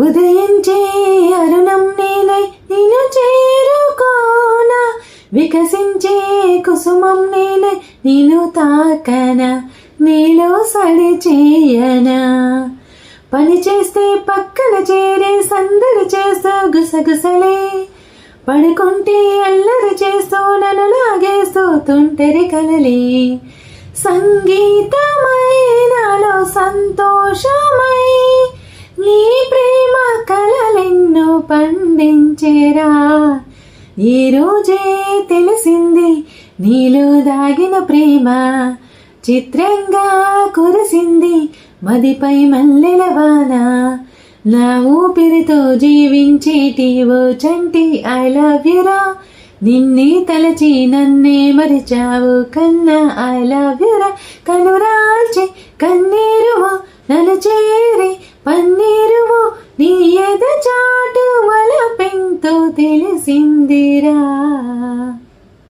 ఉదయించే అరుణం నేలై నిను చేరుకోన. వికసించే కుసుమం నేలై నిను తాకనా. నీలో సడి చేయనా. పని చేస్తే పక్కన చేరే సందడి చేస్తూ గుసగుసలే. పడుకుంటే అల్లరి చేస్తూ నన్ను లాగేస్తూ తుంటరి కలలే సంగీతం పండించేరా? ఈ రోజే తెలిసింది నీలో దాగిన ప్రేమ. చిత్రంగా కురిసింది మదిపై మల్లెల వాన. నా ఊపిరితో జీవించేటి ఓ చంటి ఐ లవ్ యురా నిన్నే తలచి నన్నే మరిచావు కన్నా ఐ లవ్ యురా కనురాల్చి కన్నీరువో నన్ను చేరి పన్నీరువో తెలిసిందిరా